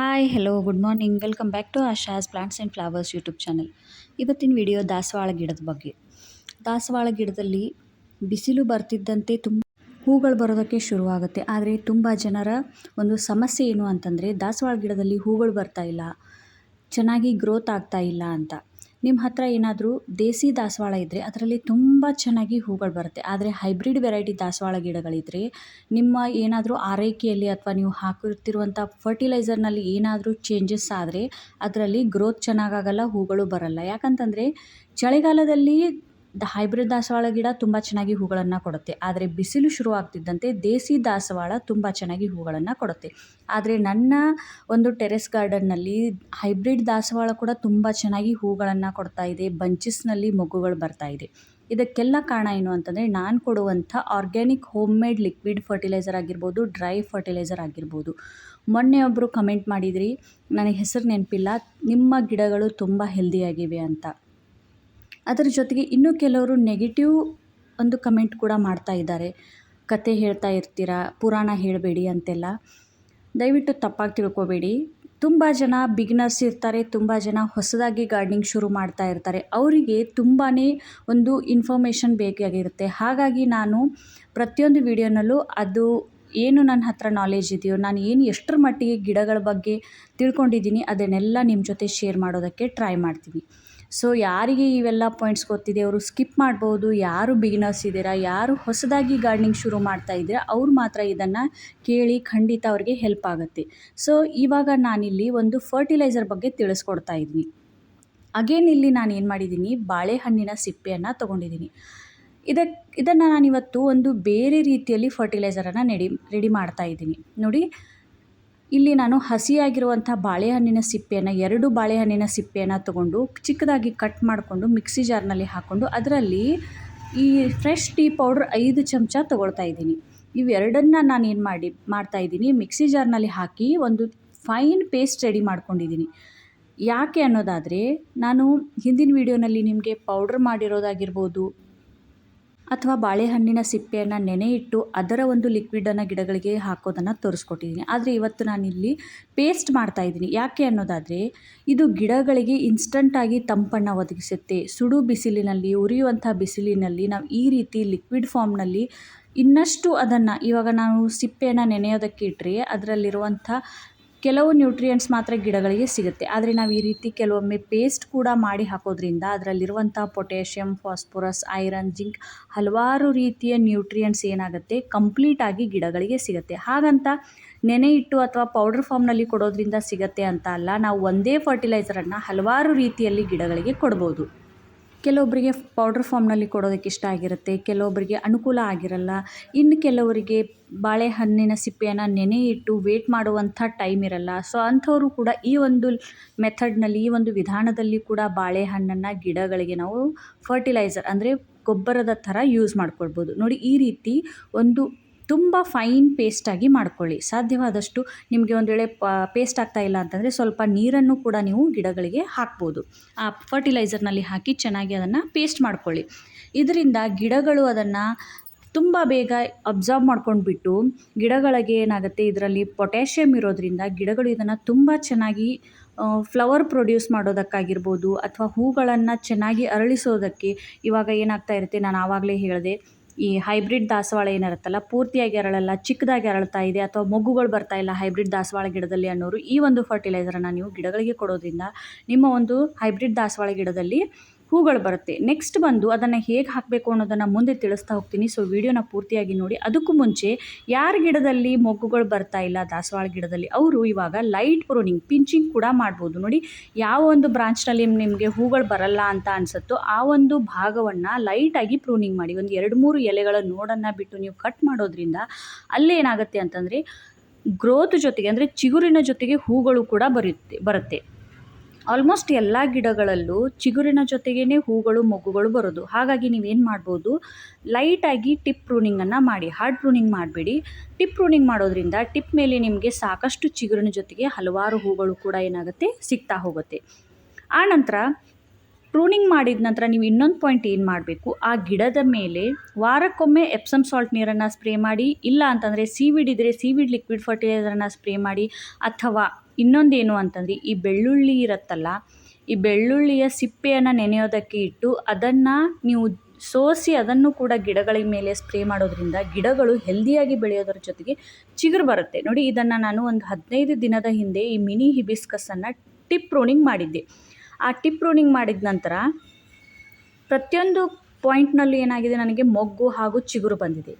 Hi hello good morning welcome back to Asha's plants and flowers YouTube channel ಇವತ್ತಿನ video ದಾಸವಾಳ ಗಿಡದ ಬಗ್ಗೆ. ದಾಸವಾಳ ಗಿಡದಲ್ಲಿ ಬಿಸಿಲು ಬರ್ತಿದ್ದಂತೆ ತುಂಬ ಹೂಗಳು ಬರೋದಕ್ಕೆ ಶುರುವಾಗುತ್ತೆ. ಆದರೆ ತುಂಬ ಜನರ ಒಂದು ಸಮಸ್ಯೆ ಏನು ಅಂತಂದರೆ, ದಾಸವಾಳ ಗಿಡದಲ್ಲಿ ಹೂಗಳು ಬರ್ತಾ ಇಲ್ಲ. ಚೆನ್ನಾಗಿ ಗ್ರೋತ್ ಆಗ್ತಾ ಇಲ್ಲ ಅಂತ. ನಿಮ್ಮ ಹತ್ರ ಏನಾದರೂ ದೇಸಿ ದಾಸವಾಳ ಇದ್ದರೆ ಅದರಲ್ಲಿ ತುಂಬ ಚೆನ್ನಾಗಿ ಹೂಗಳು ಬರುತ್ತೆ. ಆದರೆ ಹೈಬ್ರಿಡ್ ವೆರೈಟಿ ದಾಸವಾಳ ಗಿಡಗಳಿದ್ದರೆ ನಿಮ್ಮ ಏನಾದರೂ ಆರೈಕೆಯಲ್ಲಿ ಅಥವಾ ನೀವು ಹಾಕಿರ್ತಿರುವಂಥ ಫರ್ಟಿಲೈಸರ್ನಲ್ಲಿ ಏನಾದರೂ ಚೇಂಜಸ್ ಆದರೆ ಅದರಲ್ಲಿ ಗ್ರೋತ್ ಚೆನ್ನಾಗಾಗಲ್ಲ ಹೂಗಳು ಬರಲ್ಲ. ಯಾಕಂತಂದರೆ ಚಳಿಗಾಲದಲ್ಲಿ ದ ಹೈಬ್ರಿಡ್ ದಾಸವಾಳ ಗಿಡ ತುಂಬ ಚೆನ್ನಾಗಿ ಹೂಗಳನ್ನು ಕೊಡುತ್ತೆ. ಆದರೆ ಬಿಸಿಲು ಶುರುವಾಗ್ತಿದ್ದಂತೆ ದೇಸಿ ದಾಸವಾಳ ತುಂಬ ಚೆನ್ನಾಗಿ ಹೂಗಳನ್ನು ಕೊಡುತ್ತೆ. ಆದರೆ ನನ್ನ ಒಂದು ಟೆರೆಸ್ ಗಾರ್ಡನ್ನಲ್ಲಿ ಹೈಬ್ರಿಡ್ ದಾಸವಾಳ ಕೂಡ ತುಂಬ ಚೆನ್ನಾಗಿ ಹೂಗಳನ್ನು ಕೊಡ್ತಾ ಇದೆ. ಬಂಚಸ್ನಲ್ಲಿ ಮೊಗ್ಗುಗಳು ಬರ್ತಾ ಇದೆ. ಇದಕ್ಕೆಲ್ಲ ಕಾರಣ ಏನು ಅಂತಂದರೆ ನಾನು ಕೊಡುವಂಥ organic home made liquid fertiliser ಆಗಿರ್ಬೋದು, ಡ್ರೈ ಫರ್ಟಿಲೈಸರ್ ಆಗಿರ್ಬೋದು. ಮೊನ್ನೆ ಒಬ್ಬರು ಕಮೆಂಟ್ ಮಾಡಿದ್ರಿ, ನನಗೆ ಹೆಸರು ನೆನಪಿಲ್ಲ, ನಿಮ್ಮ ಗಿಡಗಳು ತುಂಬ ಹೆಲ್ದಿಯಾಗಿವೆ ಅಂತ. ಅದರ ಜೊತೆಗೆ ಇನ್ನೂ ಕೆಲವರು ನೆಗೆಟಿವ್ ಒಂದು ಕಮೆಂಟ್ ಕೂಡ ಮಾಡ್ತಾ ಇದ್ದಾರೆ. ಕತೆ ಹೇಳ್ತಾ ಇರ್ತೀರ, ಪುರಾಣ ಹೇಳಬೇಡಿ ಅಂತೆಲ್ಲ. ದಯವಿಟ್ಟು ತಪ್ಪಾಗಿ ತಿಳ್ಕೊಬೇಡಿ. ತುಂಬ ಜನ ಬಿಗಿನರ್ಸ್ ಇರ್ತಾರೆ, ತುಂಬ ಜನ ಹೊಸದಾಗಿ ಗಾರ್ಡ್ನಿಂಗ್ ಶುರು ಮಾಡ್ತಾ ಇರ್ತಾರೆ. ಅವರಿಗೆ ತುಂಬಾ ಒಂದು ಇನ್ಫಾರ್ಮೇಷನ್ ಬೇಕಾಗಿರುತ್ತೆ. ಹಾಗಾಗಿ ನಾನು ಪ್ರತಿಯೊಂದು ವಿಡಿಯೋನಲ್ಲೂ ಅದು ಏನು ನನ್ನ ಹತ್ರ ನಾಲೆಜ್ ಇದೆಯೋ, ನಾನು ಏನು ಎಷ್ಟರ ಮಟ್ಟಿಗೆ ಗಿಡಗಳ ಬಗ್ಗೆ ತಿಳ್ಕೊಂಡಿದ್ದೀನಿ, ಅದನ್ನೆಲ್ಲ ನಿಮ್ಮ ಜೊತೆ ಶೇರ್ ಮಾಡೋದಕ್ಕೆ ಟ್ರೈ ಮಾಡ್ತೀನಿ. ಸೊ ಯಾರಿಗೆ ಇವೆಲ್ಲ ಪಾಯಿಂಟ್ಸ್ ಗೊತ್ತಿದೆ, ಅವರು ಸ್ಕಿಪ್ ಮಾಡ್ಬೋದು, ಯಾರು ಬಿಗಿನರ್ಸ್ ಇದ್ದೀರಾ, ಯಾರು ಹೊಸದಾಗಿ ಗಾರ್ಡ್ನಿಂಗ್ ಶುರು ಮಾಡ್ತಾ ಇದ್ದೀರಾ, ಅವ್ರು ಮಾತ್ರ ಇದನ್ನು ಕೇಳಿ ಖಂಡಿತ ಅವ್ರಿಗೆ ಹೆಲ್ಪ್ ಆಗುತ್ತೆ. ಸೊ ಇವಾಗ ನಾನಿಲ್ಲಿ ಒಂದು ಫರ್ಟಿಲೈಸರ್ ಬಗ್ಗೆ ತಿಳಿಸ್ಕೊಡ್ತಾ ಇದ್ದೀನಿ. ಅಗೇನ್ ಇಲ್ಲಿ ನಾನು ಏನು ಮಾಡಿದ್ದೀನಿ, ಬಾಳೆಹಣ್ಣಿನ ಸಿಪ್ಪೆಯನ್ನು ತೊಗೊಂಡಿದ್ದೀನಿ. ಇದಕ್ಕೆ ಇದನ್ನು ನಾನಿವತ್ತು ಒಂದು ಬೇರೆ ರೀತಿಯಲ್ಲಿ ಫರ್ಟಿಲೈಸರನ್ನು ನೆಡಿ ರೆಡಿ ಮಾಡ್ತಾ ಇದ್ದೀನಿ. ನೋಡಿ ಇಲ್ಲಿ ನಾನು ಹಸಿಯಾಗಿರುವಂಥ ಬಾಳೆಹಣ್ಣಿನ ಸಿಪ್ಪೆಯನ್ನು, ಎರಡು ಬಾಳೆಹಣ್ಣಿನ ಸಿಪ್ಪೆಯನ್ನು ತಗೊಂಡು ಚಿಕ್ಕದಾಗಿ ಕಟ್ ಮಾಡಿಕೊಂಡು ಮಿಕ್ಸಿ ಜಾರ್ನಲ್ಲಿ ಹಾಕ್ಕೊಂಡು ಅದರಲ್ಲಿ ಈ ಫ್ರೆಶ್ ಟೀ ಪೌಡ್ರ್ ಐದು ಚಮಚ ತೊಗೊಳ್ತಾ ಇದ್ದೀನಿ. ಇವೆರಡನ್ನು ನಾನು ಏನು ಮಾಡಿ, ಮಾಡ್ತಾ ಇದ್ದೀನಿ. ಮಿಕ್ಸಿ ಜಾರ್ನಲ್ಲಿ ಹಾಕಿ ಒಂದು ಫೈನ್ ಪೇಸ್ಟ್ ರೆಡಿ ಮಾಡ್ಕೊಂಡಿದ್ದೀನಿ. ಯಾಕೆ ಅನ್ನೋದಾದರೆ, ನಾನು ಹಿಂದಿನ ವೀಡಿಯೋನಲ್ಲಿ ನಿಮಗೆ ಪೌಡ್ರ್ ಮಾಡಿರೋದಾಗಿರ್ಬೋದು ಅಥವಾ ಬಾಳೆಹಣ್ಣಿನ ಸಿಪ್ಪೆಯನ್ನು ನೆನೆ ಇಟ್ಟು ಅದರ ಒಂದು ಲಿಕ್ವಿಡನ್ನು ಗಿಡಗಳಿಗೆ ಹಾಕೋದನ್ನು ತೋರಿಸ್ಕೊಟ್ಟಿದ್ದೀನಿ. ಆದರೆ ಇವತ್ತು ನಾನಿಲ್ಲಿ ಪೇಸ್ಟ್ ಮಾಡ್ತಾ ಇದ್ದೀನಿ. ಯಾಕೆ ಅನ್ನೋದಾದರೆ, ಇದು ಗಿಡಗಳಿಗೆ ಇನ್ಸ್ಟಂಟಾಗಿ ತಂಪನ್ನು ಒದಗಿಸುತ್ತೆ. ಸುಡು ಬಿಸಿಲಿನಲ್ಲಿ, ಉರಿಯುವಂಥ ಬಿಸಿಲಿನಲ್ಲಿ ನಾವು ಈ ರೀತಿ ಲಿಕ್ವಿಡ್ ಫಾರ್ಮ್ನಲ್ಲಿ ಇನ್ನಷ್ಟು ಅದನ್ನು ಇವಾಗ ನಾವು ಸಿಪ್ಪೆಯನ್ನು ನೆನೆಯೋದಕ್ಕೆ ಇಟ್ಟರೆ ಅದರಲ್ಲಿರುವಂಥ ಕೆಲವು ನ್ಯೂಟ್ರಿಯೆಂಟ್ಸ್ ಮಾತ್ರ ಗಿಡಗಳಿಗೆ ಸಿಗುತ್ತೆ. ಆದರೆ ನಾವು ಈ ರೀತಿ ಕೆಲವೊಮ್ಮೆ ಪೇಸ್ಟ್ ಕೂಡ ಮಾಡಿ ಹಾಕೋದ್ರಿಂದ ಅದರಲ್ಲಿರುವಂಥ ಪೊಟ್ಯಾಷಿಯಮ್ ಫಾಸ್ಫರಸ್ ಐರನ್ ಜಿಂಕ್ ಹಲವಾರು ರೀತಿಯ ನ್ಯೂಟ್ರಿಯೆಂಟ್ಸ್ ಏನಾಗುತ್ತೆ? ಕಂಪ್ಲೀಟಾಗಿ ಗಿಡಗಳಿಗೆ ಸಿಗುತ್ತೆ. ಹಾಗಂತ ನೆನೆ ಇಟ್ಟು ಅಥವಾ ಪೌಡರ್ ಫಾರ್ಮ್ನಲ್ಲಿ ಕೊಡೋದ್ರಿಂದ ಸಿಗುತ್ತೆ ಅಂತ ಅಲ್ಲ, ನಾವು ಒಂದೇ ಫರ್ಟಿಲೈಸರನ್ನು ಹಲವಾರು ರೀತಿಯಲ್ಲಿ ಗಿಡಗಳಿಗೆ ಕೊಡ್ಬೋದು. ಕೆಲವೊಬ್ಬರಿಗೆ ಪೌಡ್ರ್ ಫಾರ್ಮ್ನಲ್ಲಿ ಕೊಡೋದಕ್ಕೆ ಇಷ್ಟ ಆಗಿರುತ್ತೆ, ಕೆಲವೊಬ್ಬರಿಗೆ ಅನುಕೂಲ ಆಗಿರಲ್ಲ. ಇನ್ನು ಕೆಲವರಿಗೆ ಬಾಳೆಹಣ್ಣಿನ ಸಿಪ್ಪೆಯನ್ನು ನೆನೆ ಇಟ್ಟು ವೇಟ್ ಮಾಡುವಂಥ ಟೈಮ್ ಇರಲ್ಲ. ಸೊ ಅಂಥವರು ಕೂಡ ಈ ಒಂದು ಮೆಥಡ್ನಲ್ಲಿ ಈ ಒಂದು ವಿಧಾನದಲ್ಲಿ ಕೂಡ ಬಾಳೆಹಣ್ಣನ್ನು ಗಿಡಗಳಿಗೆ ನಾವು ಫರ್ಟಿಲೈಸರ್ ಅಂದರೆ ಗೊಬ್ಬರದ ಥರ ಯೂಸ್ ಮಾಡ್ಕೊಳ್ಬೋದು. ನೋಡಿ ಈ ರೀತಿ ಒಂದು ತುಂಬ ಫೈನ್ ಪೇಸ್ಟಾಗಿ ಮಾಡ್ಕೊಳ್ಳಿ. ಸಾಧ್ಯವಾದಷ್ಟು ನಿಮಗೆ ಒಂದು ವೇಳೆ ಪೇಸ್ಟ್ ಆಗ್ತಾ ಇಲ್ಲ ಅಂತಂದರೆ ಸ್ವಲ್ಪ ನೀರನ್ನು ಕೂಡ ನೀವು ಗಿಡಗಳಿಗೆ ಹಾಕ್ಬೋದು. ಆ ಫರ್ಟಿಲೈಸರ್ನಲ್ಲಿ ಹಾಕಿ ಚೆನ್ನಾಗಿ ಅದನ್ನು ಪೇಸ್ಟ್ ಮಾಡ್ಕೊಳ್ಳಿ. ಇದರಿಂದ ಗಿಡಗಳು ಅದನ್ನು ತುಂಬ ಬೇಗ ಅಬ್ಸರ್ವ್ ಮಾಡ್ಕೊಂಡ್ಬಿಟ್ಟು ಗಿಡಗಳಿಗೆ ಏನಾಗುತ್ತೆ ಇದರಲ್ಲಿ ಪೊಟ್ಯಾಷಿಯಮ್ ಇರೋದ್ರಿಂದ ಗಿಡಗಳು ಇದನ್ನು ತುಂಬ ಚೆನ್ನಾಗಿ ಫ್ಲವರ್ ಪ್ರೊಡ್ಯೂಸ್ ಮಾಡೋದಕ್ಕಾಗಿರ್ಬೋದು ಅಥವಾ ಹೂಗಳನ್ನು ಚೆನ್ನಾಗಿ ಅರಳಿಸೋದಕ್ಕೆ ಇವಾಗ ಏನಾಗ್ತಾ ಇರುತ್ತೆ, ನಾನು ಆವಾಗಲೇ ಹೇಳಿದೆ ಈ ಹೈಬ್ರಿಡ್ ದಾಸವಾಳ ಏನಿರುತ್ತಲ್ಲ, ಪೂರ್ತಿಯಾಗಿ ಅರಳಲ್ಲ, ಚಿಕ್ಕದಾಗಿ ಅರಳ್ತಾ ಇದೆ ಅಥವಾ ಮೊಗ್ಗುಗಳು ಬರ್ತಾ ಇಲ್ಲ ಹೈಬ್ರಿಡ್ ದಾಸವಾಳ ಗಿಡದಲ್ಲಿ ಅನ್ನೋರು ಈ ಒಂದು ಫರ್ಟಿಲೈಸರನ್ನು ನೀವು ಗಿಡಗಳಿಗೆ ಕೊಡೋದ್ರಿಂದ ನಿಮ್ಮ ಒಂದು ಹೈಬ್ರಿಡ್ ದಾಸವಾಳ ಗಿಡದಲ್ಲಿ ಹೂಗಳು ಬರುತ್ತೆ. ನೆಕ್ಸ್ಟ್ ಬಂದು ಅದನ್ನು ಹೇಗೆ ಹಾಕಬೇಕು ಅನ್ನೋದನ್ನು ಮುಂದೆ ತಿಳಿಸ್ತಾ ಹೋಗ್ತೀನಿ. ಸೊ ವಿಡಿಯೋನ ಪೂರ್ತಿಯಾಗಿ ನೋಡಿ. ಅದಕ್ಕೂ ಮುಂಚೆ ಯಾರ ಗಿಡದಲ್ಲಿ ಮೊಗ್ಗುಗಳು ಬರ್ತಾ ಇಲ್ಲ, ದಾಸವಾಳ ಗಿಡದಲ್ಲಿ, ಅವರು ಇವಾಗ ಲೈಟ್ ಪ್ರೂನಿಂಗ್ ಪಿಂಚಿಂಗ್ ಕೂಡ ಮಾಡ್ಬೋದು. ನೋಡಿ, ಯಾವ ಒಂದು ಬ್ರಾಂಚ್ನಲ್ಲಿ ನಿಮಗೆ ಹೂಗಳು ಬರಲ್ಲ ಅಂತ ಅನಿಸುತ್ತೋ, ಆ ಒಂದು ಭಾಗವನ್ನು ಲೈಟಾಗಿ ಪ್ರೂನಿಂಗ್ ಮಾಡಿ. ಒಂದು ಎರಡು ಮೂರು ಎಲೆಗಳ ನೋಡನ್ನು ಬಿಟ್ಟು ನೀವು ಕಟ್ ಮಾಡೋದ್ರಿಂದ ಅಲ್ಲೇನಾಗುತ್ತೆ ಅಂತಂದರೆ ಗ್ರೋತ್ ಜೊತೆಗೆ, ಅಂದರೆ ಚಿಗುರಿನ ಜೊತೆಗೆ ಹೂಗಳು ಕೂಡ ಬರುತ್ತೆ ಬರುತ್ತೆ. ಆಲ್ಮೋಸ್ಟ್ ಎಲ್ಲ ಗಿಡಗಳಲ್ಲೂ ಚಿಗುರಿನ ಜೊತೆಗೇ ಹೂಗಳು, ಮೊಗ್ಗುಗಳು ಬರೋದು. ಹಾಗಾಗಿ ನೀವೇನು ಮಾಡ್ಬೋದು ಲೈಟಾಗಿ ಟಿಪ್ ಪ್ರೂನಿಂಗನ್ನು ಮಾಡಿ. ಹಾರ್ಡ್ ಪ್ರೂನಿಂಗ್ ಮಾಡಬೇಡಿ. ಟಿಪ್ ಪ್ರೂನಿಂಗ್ ಮಾಡೋದ್ರಿಂದ ಟಿಪ್ ಮೇಲೆ ನಿಮಗೆ ಸಾಕಷ್ಟು ಚಿಗುರಿನ ಜೊತೆಗೆ ಹಲವಾರು ಹೂಗಳು ಕೂಡ ಏನಾಗುತ್ತೆ, ಸಿಗ್ತಾ ಹೋಗುತ್ತೆ. ಆನಂತರ ಪ್ರೂನಿಂಗ್ ಮಾಡಿದ ನಂತರ ನೀವು ಇನ್ನೊಂದು ಪಾಯಿಂಟ್ ಏನು ಮಾಡಬೇಕು? ಆ ಗಿಡದ ಮೇಲೆ ವಾರಕ್ಕೊಮ್ಮೆ ಎಪ್ಸಮ್ ಸಾಲ್ಟ್ ನೀರನ್ನು ಸ್ಪ್ರೇ ಮಾಡಿ, ಇಲ್ಲ ಅಂತಂದರೆ ಸೀವಿಡ್ ಇದ್ದರೆ ಸೀವಿಡ್ ಲಿಕ್ವಿಡ್ ಫರ್ಟಿಲೈಸರನ್ನು ಸ್ಪ್ರೇ ಮಾಡಿ, ಅಥವಾ ಇನ್ನೊಂದೇನು ಅಂತಂದರೆ ಈ ಬೆಳ್ಳುಳ್ಳಿ ಇರುತ್ತಲ್ಲ, ಈ ಬೆಳ್ಳುಳ್ಳಿಯ ಸಿಪ್ಪೆಯನ್ನು ನೆನೆಯೋದಕ್ಕೆ ಇಟ್ಟು ಅದನ್ನು ನೀವು ಸೋಸಿ ಅದನ್ನು ಕೂಡ ಗಿಡಗಳ ಮೇಲೆ ಸ್ಪ್ರೇ ಮಾಡೋದ್ರಿಂದ ಗಿಡಗಳು ಹೆಲ್ದಿಯಾಗಿ ಬೆಳೆಯೋದರ ಜೊತೆಗೆ ಚಿಗುರು ಬರುತ್ತೆ. ನೋಡಿ, ಇದನ್ನು ನಾನು ಒಂದು ಹದಿನೈದು ದಿನದ ಹಿಂದೆ ಈ ಮಿನಿ ಹಿಬಿಸ್ಕಸನ್ನು ಟಿಪ್ ಪ್ರೂನಿಂಗ್ ಮಾಡಿದ್ದೆ. ಆ ಟಿಪ್ ರೂನಿಂಗ್ ಮಾಡಿದ ನಂತರ ಪ್ರತಿಯೊಂದು ಪಾಯಿಂಟ್ನಲ್ಲಿ ಏನಾಗಿದೆ ನನಗೆ ಮೊಗ್ಗು ಹಾಗೂ ಚಿಗುರು ಬಂದಿದೆ.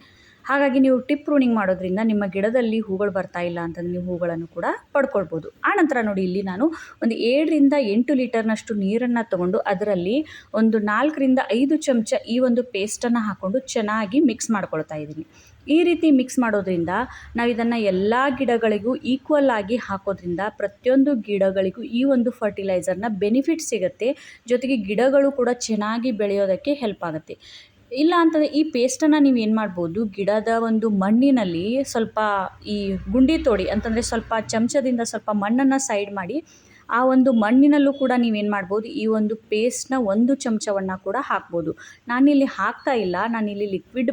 ಹಾಗಾಗಿ ನೀವು ಟಿಪ್ ರೂನಿಂಗ್ ಮಾಡೋದ್ರಿಂದ ನಿಮ್ಮ ಗಿಡದಲ್ಲಿ ಹೂಗಳು ಬರ್ತಾ ಇಲ್ಲ ಅಂತಂದು ನೀವು ಹೂಗಳನ್ನು ಕೂಡ ಪಡ್ಕೊಳ್ಬೋದು. ಆನಂತರ ನೋಡಿ, ಇಲ್ಲಿ ನಾನು ಒಂದು ಏಳರಿಂದ ಎಂಟು ಲೀಟರ್ನಷ್ಟು ನೀರನ್ನು ತಗೊಂಡು ಅದರಲ್ಲಿ ಒಂದು ನಾಲ್ಕರಿಂದ ಐದು ಚಮಚ ಈ ಒಂದು ಪೇಸ್ಟನ್ನು ಹಾಕ್ಕೊಂಡು ಚೆನ್ನಾಗಿ ಮಿಕ್ಸ್ ಮಾಡ್ಕೊಳ್ತಾ ಇದ್ದೀನಿ. ಈ ರೀತಿ ಮಿಕ್ಸ್ ಮಾಡೋದ್ರಿಂದ ನಾವು ಇದನ್ನು ಎಲ್ಲ ಗಿಡಗಳಿಗೂ ಈಕ್ವಲ್ ಆಗಿ ಹಾಕೋದ್ರಿಂದ ಪ್ರತಿಯೊಂದು ಗಿಡಗಳಿಗೂ ಈ ಒಂದು ಫರ್ಟಿಲೈಸರ್ನ ಬೆನಿಫಿಟ್ ಸಿಗುತ್ತೆ. ಜೊತೆಗೆ ಗಿಡಗಳು ಕೂಡ ಚೆನ್ನಾಗಿ ಬೆಳೆಯೋದಕ್ಕೆ ಹೆಲ್ಪ್ ಆಗುತ್ತೆ. ಇಲ್ಲ ಅಂತಂದರೆ ಈ ಪೇಸ್ಟನ್ನು ನೀವು ಏನು ಮಾಡ್ಬೋದು, ಗಿಡದ ಒಂದು ಮಣ್ಣಿನಲ್ಲಿ ಸ್ವಲ್ಪ ಈ ಗುಂಡಿ ತೋಡಿ, ಅಂತಂದರೆ ಸ್ವಲ್ಪ ಚಮಚದಿಂದ ಸ್ವಲ್ಪ ಮಣ್ಣನ್ನು ಸೈಡ್ ಮಾಡಿ, ಆ ಒಂದು ಮಣ್ಣಿನಲ್ಲೂ ಕೂಡ ನೀವೇನು ಮಾಡ್ಬೋದು, ಈ ಒಂದು ಪೇಸ್ಟ್ನ ಒಂದು ಚಮಚವನ್ನು ಕೂಡ ಹಾಕ್ಬೋದು. ನಾನಿಲ್ಲಿ ಹಾಕ್ತಾ ಇಲ್ಲ, ನಾನಿಲ್ಲಿ ಲಿಕ್ವಿಡ್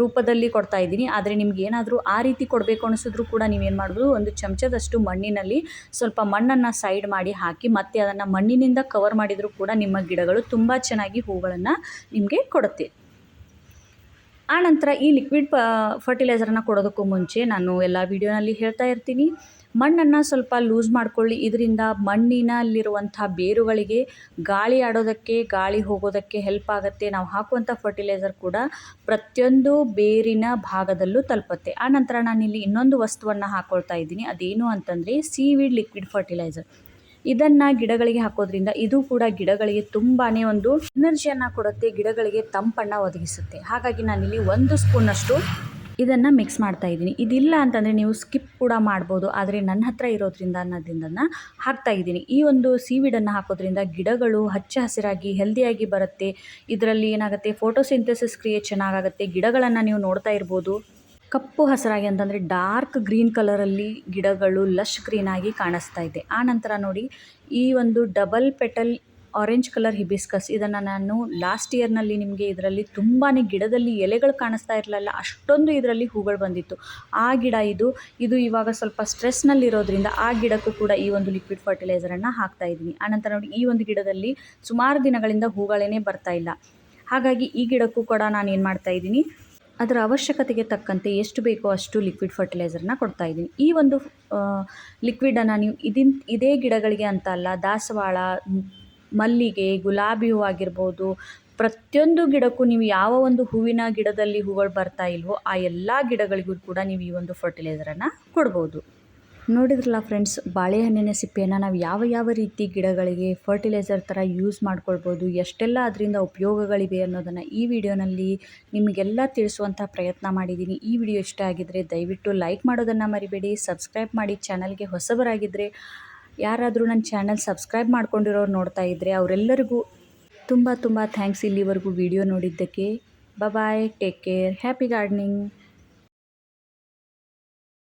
ರೂಪದಲ್ಲಿ ಕೊಡ್ತಾ ಇದ್ದೀನಿ. ಆದರೆ ನಿಮ್ಗೆ ಏನಾದರೂ ಆ ರೀತಿ ಕೊಡಬೇಕು ಅನಿಸಿದ್ರು ಕೂಡ ನೀವೇನು ಮಾಡ್ಬೋದು, ಒಂದು ಚಮಚದಷ್ಟು ಮಣ್ಣಿನಲ್ಲಿ ಸ್ವಲ್ಪ ಮಣ್ಣನ್ನು ಸೈಡ್ ಮಾಡಿ ಹಾಕಿ, ಮತ್ತೆ ಅದನ್ನು ಮಣ್ಣಿನಿಂದ ಕವರ್ ಮಾಡಿದರೂ ಕೂಡ ನಿಮ್ಮ ಗಿಡಗಳು ತುಂಬ ಚೆನ್ನಾಗಿ ಹೂಗಳನ್ನು ನಿಮಗೆ ಕೊಡುತ್ತೆ. ಆನಂತರ ಈ ಲಿಕ್ವಿಡ್ ಪ ಫರ್ಟಿಲೈಸರನ್ನು ಕೊಡೋದಕ್ಕೂ ಮುಂಚೆ ನಾನು ಎಲ್ಲ ವೀಡಿಯೋನಲ್ಲಿ ಹೇಳ್ತಾ ಇರ್ತೀನಿ. ಮಣ್ಣನ್ನು ಸ್ವಲ್ಪ ಲೂಸ್ ಮಾಡ್ಕೊಳ್ಳಿ. ಇದರಿಂದ ಮಣ್ಣಿನಲ್ಲಿರುವಂಥ ಬೇರುಗಳಿಗೆ ಗಾಳಿ ಆಡೋದಕ್ಕೆ, ಗಾಳಿ ಹೋಗೋದಕ್ಕೆ ಹೆಲ್ಪ್ ಆಗುತ್ತೆ. ನಾವು ಹಾಕುವಂಥ ಫರ್ಟಿಲೈಸರ್ ಕೂಡ ಪ್ರತಿಯೊಂದು ಬೇರಿನ ಭಾಗದಲ್ಲೂ ತಲುಪುತ್ತೆ. ಆನಂತರ ನಾನಿಲ್ಲಿ ಇನ್ನೊಂದು ವಸ್ತುವನ್ನು ಹಾಕ್ಕೊಳ್ತಾ ಇದ್ದೀನಿ. ಅದೇನು ಅಂತಂದರೆ ಸೀವಿಡ್ ಲಿಕ್ವಿಡ್ ಫರ್ಟಿಲೈಸರ್ ಇದನ್ನು ಗಿಡಗಳಿಗೆ ಹಾಕೋದ್ರಿಂದ ಇದು ಕೂಡ ಗಿಡಗಳಿಗೆ ತುಂಬಾ ಒಂದು ಎನರ್ಜಿಯನ್ನು ಕೊಡುತ್ತೆ, ಗಿಡಗಳಿಗೆ ತಂಪನ್ನು ಒದಗಿಸುತ್ತೆ. ಹಾಗಾಗಿ ನಾನಿಲ್ಲಿ ಒಂದು ಸ್ಪೂನಷ್ಟು ಇದನ್ನು ಮಿಕ್ಸ್ ಮಾಡ್ತಾ ಇದ್ದೀನಿ. ಇದಿಲ್ಲ ಅಂತಂದರೆ ನೀವು ಸ್ಕಿಪ್ ಕೂಡ ಮಾಡ್ಬೋದು, ಆದರೆ ನನ್ನ ಹತ್ರ ಇರೋದ್ರಿಂದ ಅನ್ನೋದ್ರಿಂದ ಹಾಕ್ತಾ ಇದ್ದೀನಿ. ಈ ಒಂದು ಸೀವಿಡನ್ನು ಹಾಕೋದ್ರಿಂದ ಗಿಡಗಳು ಹಚ್ಚ ಹಸಿರಾಗಿ ಹೆಲ್ದಿಯಾಗಿ ಬರುತ್ತೆ. ಇದರಲ್ಲಿ ಏನಾಗುತ್ತೆ ಫೋಟೋಸಿಂಥಸಿಸ್ ಕ್ರಿಯೆ ಚೆನ್ನಾಗಾಗುತ್ತೆ. ಗಿಡಗಳನ್ನು ನೀವು ನೋಡ್ತಾ ಇರ್ಬೋದು. ಕಪ್ಪು ಹಸಿರಾಗಿ ಅಂತಂದರೆ ಡಾರ್ಕ್ ಗ್ರೀನ್ ಕಲರಲ್ಲಿ ಗಿಡಗಳು ಲಶ್ ಗ್ರೀನಾಗಿ ಕಾಣಿಸ್ತಾ ಇದೆ. ಆ ನಂತರ ನೋಡಿ, ಈ ಒಂದು double petal orange colour hibiscus ಇದನ್ನು ನಾನು ಲಾಸ್ಟ್ ಇಯರ್ನಲ್ಲಿ ನಿಮಗೆ ಇದರಲ್ಲಿ ತುಂಬಾ ಗಿಡದಲ್ಲಿ ಎಲೆಗಳು ಕಾಣಿಸ್ತಾ ಇರಲಿಲ್ಲ, ಅಷ್ಟೊಂದು ಇದರಲ್ಲಿ ಹೂಗಳು ಬಂದಿತ್ತು. ಆ ಗಿಡ ಇದು ಇದು ಇವಾಗ ಸ್ವಲ್ಪ ಸ್ಟ್ರೆಸ್ನಲ್ಲಿರೋದ್ರಿಂದ ಆ ಗಿಡಕ್ಕೂ ಕೂಡ ಈ ಒಂದು ಲಿಕ್ವಿಡ್ ಫರ್ಟಿಲೈಸರನ್ನು ಹಾಕ್ತಾ ಇದ್ದೀನಿ. ಆನಂತರ ನೋಡಿ, ಈ ಒಂದು ಗಿಡದಲ್ಲಿ ಸುಮಾರು ದಿನಗಳಿಂದ ಹೂಗಳೇನೇ ಬರ್ತಾ ಇಲ್ಲ. ಹಾಗಾಗಿ ಈ ಗಿಡಕ್ಕೂ ಕೂಡ ನಾನು ಏನು ಮಾಡ್ತಾ ಇದ್ದೀನಿ ಅದರ ಅವಶ್ಯಕತೆಗೆ ತಕ್ಕಂತೆ ಎಷ್ಟು ಬೇಕೋ ಅಷ್ಟು ಲಿಕ್ವಿಡ್ ಫರ್ಟಿಲೈಸರ್ನ ಕೊಡ್ತಾ ಇದ್ದೀನಿ. ಈ ಒಂದು ಲಿಕ್ವಿಡನ್ನು ನೀವು ಇದಿನ್, ಇದೇ ಗಿಡಗಳಿಗೆ ಅಂತ ಅಲ್ಲ, ದಾಸವಾಳ, ಮಲ್ಲಿಗೆ, ಗುಲಾಬಿ ಹೂ ಆಗಿರ್ಬೋದು, ಪ್ರತಿಯೊಂದು ಗಿಡಕ್ಕೂ ನೀವು ಯಾವ ಒಂದು ಹೂವಿನ ಗಿಡದಲ್ಲಿ ಹೂಗಳು ಬರ್ತಾ ಇಲ್ವೋ, ಆ ಎಲ್ಲ ಗಿಡಗಳಿಗೂ ಕೂಡ ನೀವು ಈ ಒಂದು ಫರ್ಟಿಲೈಸರನ್ನು ಕೊಡ್ಬೋದು. ನೋಡಿದ್ರಲ್ಲ ಫ್ರೆಂಡ್ಸ್ ಬಾಳೆಹಣ್ಣಿನ ಸಿಪ್ಪೆಯನ್ನು ನಾವು ಯಾವ ಯಾವ ರೀತಿ ಗಿಡಗಳಿಗೆ ಫರ್ಟಿಲೈಸರ್ ಥರ ಯೂಸ್ ಮಾಡ್ಕೊಳ್ಬೋದು, ಎಷ್ಟೆಲ್ಲ ಅದರಿಂದ ಉಪಯೋಗಗಳಿವೆ ಅನ್ನೋದನ್ನು ಈ ವಿಡಿಯೋನಲ್ಲಿ ನಿಮಗೆಲ್ಲ ತಿಳಿಸುವಂಥ ಪ್ರಯತ್ನ ಮಾಡಿದ್ದೀನಿ ಈ ವಿಡಿಯೋ ಇಷ್ಟ ಆಗಿದ್ದರೆ ದಯವಿಟ್ಟು ಲೈಕ್ ಮಾಡೋದನ್ನು ಮರಿಬೇಡಿ ಸಬ್ಸ್ಕ್ರೈಬ್ ಮಾಡಿ ಚಾನಲ್ಗೆ ಹೊಸಬರಾಗಿದ್ದರೆ ಯಾರಾದರೂ ನನ್ನ ಚಾನಲ್ ಸಬ್ಸ್ಕ್ರೈಬ್ ಮಾಡ್ಕೊಂಡಿರೋರು ನೋಡ್ತಾ ಇದ್ದರೆ ಅವರೆಲ್ಲರಿಗೂ ತುಂಬ ತುಂಬ ಥ್ಯಾಂಕ್ಸ್ ಇಲ್ಲಿವರೆಗೂ ವಿಡಿಯೋ ನೋಡಿದ್ದಕ್ಕೆ. Bye take care happy gardening